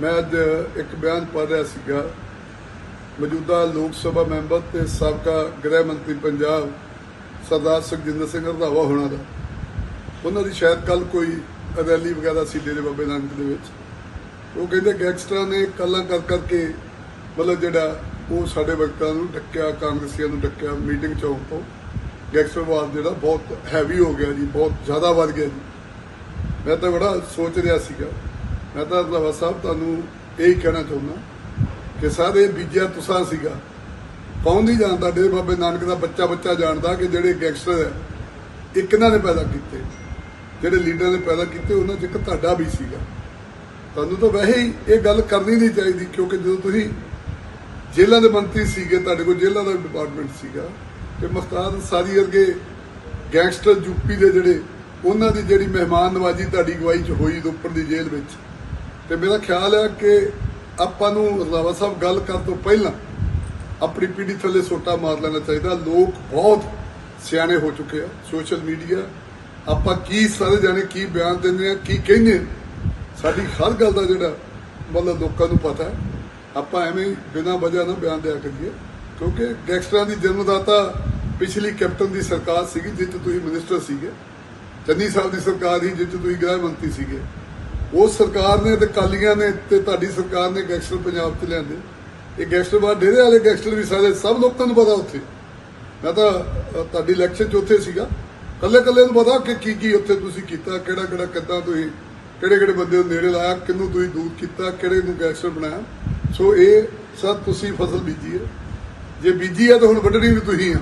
ਮੈਂ ਅੱਜ ਇੱਕ ਬਿਆਨ ਪੜ੍ਹ ਰਿਹਾ ਸੀਗਾ। ਮੌਜੂਦਾ ਲੋਕ ਸਭਾ ਮੈਂਬਰ ਤੇ ਸਾਬਕਾ ਗ੍ਰਹਿ ਮੰਤਰੀ ਪੰਜਾਬ ਸਰਦਾਰ ਸੁਖਜਿੰਦਰ ਸਿੰਘ ਰੰਧਾਵਾ ਹੋਣਾ ਦਾ। ਉਹਨਾਂ ਦੀ ਸ਼ਾਇਦ ਕੱਲ ਕੋਈ ਰੈਲੀ ਵਗੈਰਾ ਸੀ ਡੇਰੇ ਬਾਬੇ ਨਾਨਕ ਦੇ ਵਿੱਚ। ਉਹ ਕਹਿੰਦੇ ਗੈਂਗਸਟਰਾਂ ਨੇ ਕੱਲਾਂ ਕਰ ਕਰਕੇ ਮਤਲਬ ਜਿਹੜਾ ਉਹ ਸਾਡੇ ਵਕਤਾਂ ਨੂੰ ਡੱਕਿਆ, ਕਾਂਗਰਸੀਆਂ ਨੂੰ ਡੱਕਿਆ ਮੀਟਿੰਗ ਚੌਂਕ ਤੋਂ। ਗੈਂਗਸਟਰਵਾਦ ਜਿਹੜਾ ਬਹੁਤ ਹੈਵੀ ਹੋ ਗਿਆ ਜੀ, ਬਹੁਤ ਜ਼ਿਆਦਾ ਵੱਧ ਗਿਆ ਜੀ। ਮੈਂ ਤਾਂ ਬੜਾ ਸੋਚ ਰਿਹਾ ਸੀਗਾ। ਮੈਂ ਤਾਂ ਰੰਧਾਵਾ ਸਾਹਿਬ ਤੁਹਾਨੂੰ ਇਹੀ ਕਹਿਣਾ ਚਾਹੁੰਦਾ ਕਿ ਸਾਰੇ ਬੀਜਿਆ ਤੁਸਾਂ ਸੀਗਾ। ਕੌਣ ਨਹੀਂ ਜਾਣਦਾ ਡੇਰੇ ਬਾਬੇ ਨਾਨਕ ਦਾ ਬੱਚਾ ਬੱਚਾ ਜਾਣਦਾ ਕਿ ਜਿਹੜੇ ਗੈਂਗਸਟਰ ਹੈ ਇੱਕ ਇਹਨਾਂ ਨੇ ਪੈਦਾ ਕੀਤੇ? ਜਿਹੜੇ ਲੀਡਰਾਂ ਨੇ ਪੈਦਾ ਕੀਤੇ, ਉਹਨਾਂ 'ਚ ਇੱਕ ਤੁਹਾਡਾ ਵੀ ਸੀਗਾ। ਤੁਹਾਨੂੰ ਤਾਂ ਵੈਸੇ ਹੀ ਇਹ ਗੱਲ ਕਰਨੀ ਨਹੀਂ ਚਾਹੀਦੀ, ਕਿਉਂਕਿ ਜਦੋਂ ਤੁਸੀਂ ਜੇਲ੍ਹਾਂ ਦੇ ਮੰਤਰੀ ਸੀਗੇ, ਤੁਹਾਡੇ ਕੋਲ ਜੇਲ੍ਹਾਂ ਦਾ ਡਿਪਾਰਟਮੈਂਟ ਸੀਗਾ, ਤੇ ਮੁਖਤਾਰ ਸਾਰੀ ਵਰਗੇ ਗੈਂਗਸਟਰ ਯੂਪੀ ਦੇ ਜਿਹੜੇ, ਉਹਨਾਂ ਦੀ ਜਿਹੜੀ ਮਹਿਮਾਨ ਨਵਾਜੀ ਤੁਹਾਡੀ ਗਵਾਹੀ 'ਚ ਹੋਈ ਉੱਪਰ ਦੀ ਜੇਲ੍ਹ ਵਿੱਚ ਤੇ ਮੇਰਾ ਖਿਆਲ ਹੈ ਕਿ ਆਪਾਂ ਨੂੰ ਰਜ਼ਾਵਾ ਸਾਹਿਬ ਗੱਲ ਕਰਨ ਤੋਂ ਪਹਿਲਾਂ ਆਪਣੀ ਪੀੜੀ ਥੱਲੇ ਸੋਟਾ ਮਾਰ ਲੈਣਾ ਚਾਹੀਦਾ। ਲੋਕ ਬਹੁਤ ਸਿਆਣੇ ਹੋ ਚੁੱਕੇ ਆ, ਸੋਸ਼ਲ ਮੀਡੀਆ। ਆਪਾਂ ਕੀ ਸਾਰੇ ਜਾਣੇ ਕੀ ਬਿਆਨ ਦਿੰਦੇ ਆ, ਕੀ ਕਹਿੰਦੇ ਸਾਡੀ ਹਰ ਗੱਲ ਦਾ ਜਿਹੜਾ ਮਤਲਬ ਲੋਕਾਂ ਨੂੰ ਪਤਾ ਹੈ। ਆਪਾਂ ਐਵੇਂ ਬਿਨਾਂ ਵਜ੍ਹਾ ਨਾ ਬਿਆਨ ਦਿਆ ਕਰੀਏ। ਕਿਉਂਕਿ ਗੈਂਗਸਟਰਾਂ ਦੀ ਜਨਮਦਾਤਾ ਪਿਛਲੀ ਕੈਪਟਨ ਦੀ ਸਰਕਾਰ ਸੀਗੀ ਜਿਸ 'ਚ ਤੁਸੀਂ ਮਿਨਿਸਟਰ ਸੀਗੇ। ਚੰਨੀ ਸਾਹਿਬ ਦੀ ਸਰਕਾਰ ਹੀ ਜਿਸ 'ਚ ਤੁਸੀਂ ਗ੍ਰਹਿ ਮੰਤਰੀ ਸੀਗੇ। ਉਹ ਸਰਕਾਰ ਨੇ ਤੇ ਕਾਲੀਆਂ ਨੇ ਤੇ ਤੁਹਾਡੀ ਸਰਕਾਰ ਨੇ ਗੈਂਗਸਟਰ ਪੰਜਾਬ 'ਚ ਲਿਆਂਦੇ। ਇਹ ਗੈਂਗਸਟਰ ਬਾਹਰ ਡੇਰੇ ਵਾਲੇ ਗੈਂਗਸਟਰ ਵੀ ਸਾਰੇ, ਸਭ ਲੋਕਾਂ ਨੂੰ ਪਤਾ ਉੱਥੇ। ਮੈਂ ਤਾਂ ਤੁਹਾਡੀ ਇਲੈਕਸ਼ਨ 'ਚ ਉੱਥੇ ਸੀਗਾ। ਕੱਲੇ ਕੱਲੇ ਨੂੰ ਪਤਾ ਕਿ ਕੀ ਕੀ ਉੱਥੇ ਤੁਸੀਂ ਕੀਤਾ ਕਿਹੜਾ ਕਿਹੜਾ ਕਿੱਦਾਂ ਤੁਸੀਂ ਕਿਹੜੇ ਕਿਹੜੇ ਬੰਦੇ ਨੂੰ ਨੇੜੇ ਲਾਇਆ, ਕਿਹਨੂੰ ਤੁਸੀਂ ਦੂਰ ਕੀਤਾ, ਕਿਹੜੇ ਨੂੰ ਗੈਂਗਸਟਰ ਬਣਾਇਆ। ਸੋ ਇਹ ਸਭ ਤੁਸੀਂ ਫਸਲ ਬੀਜੀ ਹੈ। ਜੇ ਬੀਜੀ ਹੈ ਤਾਂ ਹੁਣ ਵੱਢਣੀ ਵੀ ਤੁਸੀਂ ਆ।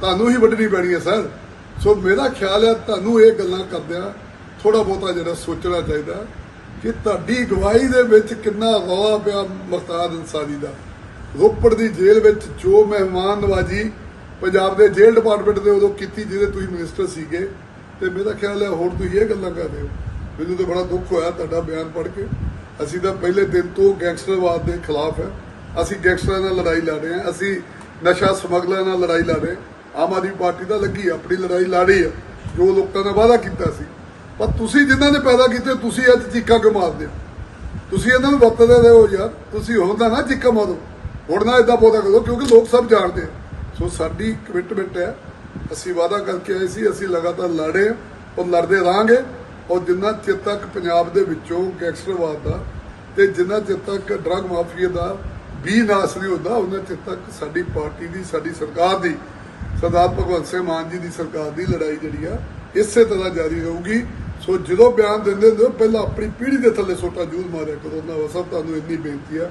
ਤੁਹਾਨੂੰ ਹੀ ਵੱਢਣੀ ਪੈਣੀ ਹੈ, ਸਰ। ਸੋ ਮੇਰਾ ਖਿਆਲ ਹੈ, ਤੁਹਾਨੂੰ ਇਹ ਗੱਲਾਂ ਕਰਦਿਆਂ ਥੋੜਾ ਬਹੁਤਾ ਜਿਹੜਾ ਸੋਚਣਾ ਚਾਹੀਦਾ ਕਿ ਤੁਹਾਡੀ ਗਵਾਹੀ ਦੇ ਵਿੱਚ ਕਿੰਨਾ ਰੌਲਾ ਪਿਆ ਮੁਖਤਾਰ ਅੰਸਾਰੀ ਦਾ। ਰੋਪੜ ਦੀ ਜੇਲ੍ਹ ਵਿੱਚ ਜੋ ਮਹਿਮਾਨ ਨਵਾਜੀ ਪੰਜਾਬ ਦੇ ਜੇਲ੍ਹ ਡਿਪਾਰਟਮੈਂਟ ਦੇ ਉਦੋਂ ਕੀਤੀ ਜਿਹਦੇ ਤੁਸੀਂ ਮਿਨਿਸਟਰ ਸੀਗੇ, ਤੇ ਮੇਰਾ ਖਿਆਲ ਹੈ ਹੋਰ ਤੁਸੀਂ ਇਹ ਗੱਲਾਂ ਕਰ ਰਹੇ ਹੋ। ਮੈਨੂੰ ਤਾਂ ਬੜਾ ਦੁੱਖ ਹੋਇਆ ਤੁਹਾਡਾ ਬਿਆਨ ਪੜ੍ਹ ਕੇ। ਅਸੀਂ ਤਾਂ ਪਹਿਲੇ ਦਿਨ ਤੋਂ ਗੈਂਗਸਟਰਵਾਦ ਦੇ ਖਿਲਾਫ ਹੈ। ਅਸੀਂ ਗੈਂਗਸਟਰਾਂ ਨਾਲ ਲੜਾਈ ਲੜ ਰਹੇ ਹਾਂ। ਅਸੀਂ ਨਸ਼ਾ ਸਮਗਲਰਾਂ ਨਾਲ ਲੜਾਈ ਲੜ ਰਹੇ ਆਮ ਆਦਮੀ ਪਾਰਟੀ ਦਾ ਲੱਗੀ, ਆਪਣੀ ਲੜਾਈ ਲੜੀ ਹੈ। ਜੋ ਲੋਕਾਂ ਨੇ ਵਾਅਦਾ ਕੀਤਾ ਸੀ। ਪਰ ਤੁਸੀਂ ਜਿਨ੍ਹਾਂ ਨੇ ਪੈਦਾ ਕੀਤੇ, ਤੁਸੀਂ ਅੱਜ ਚੀਕਾ ਕਿਉਂ ਮਾਰਦੇ ਹੋ? ਤੁਸੀਂ ਇਹਨਾਂ ਨੂੰ ਵਰਤਦੇ ਹੋ ਯਾਰ। ਤੁਸੀਂ ਹੁਣ ਨਾ ਚੀਕਾਂ ਮਾਰੋ। ਹੁਣ ਨਾ ਇਦਾਂ ਬੋਦਾ ਕਰੋ, ਕਿਉਂਕਿ ਲੋਕ ਸਭ ਜਾਣਦੇ ਸੋ ਸਾਡੀ ਕਮਿਟਮੈਂਟ ਹੈ, ਅਸੀਂ ਵਾਅਦਾ ਕਰਕੇ ਆਏ ਸੀ, ਅਸੀਂ ਲਗਾਤਾਰ ਲੜੇ ਔਰ ਲੜਦੇ ਰਹਾਂਗੇ। ਔਰ ਜਿੰਨਾ ਚਿਰ ਤੱਕ ਪੰਜਾਬ ਦੇ ਵਿੱਚੋਂ ਗੈਂਗਸਟਰਵਾਦ ਦਾ ਤੇ ਜਿੰਨਾ ਚਿਰ ਤੱਕ ਡਰੱਗ ਮਾਫੀਆ ਦਾ ਵੀ ਨਾਸ ਨਹੀਂ ਹੁੰਦਾ ਉਹਨਾਂ ਚਿਰ ਤੱਕ ਸਾਡੀ ਪਾਰਟੀ ਦੀ, ਸਾਡੀ ਸਰਕਾਰ ਦੀ, ਸਰਦਾਰ ਭਗਵੰਤ ਸਿੰਘ ਮਾਨ ਜੀ ਦੀ ਸਰਕਾਰ ਦੀ ਲੜਾਈ ਜਿਹੜੀ ਆ, ਇਸੇ ਤਰ੍ਹਾਂ ਜਾਰੀ ਰਹੂਗੀ। ਸੋ ਜਦੋਂ ਬਿਆਨ ਦਿੰਦੇ ਹੁੰਦੇ ਹੋ, ਪਹਿਲਾਂ ਆਪਣੀ ਪੀੜ੍ਹੀ ਦੇ ਥੱਲੇ ਸੋਟਾ ਜ਼ਰੂਰ ਮਾਰਿਆ ਕਰੋ। ਨਾ ਸਭ ਤੁਹਾਨੂੰ ਇੰਨੀ ਬੇਨਤੀ ਆ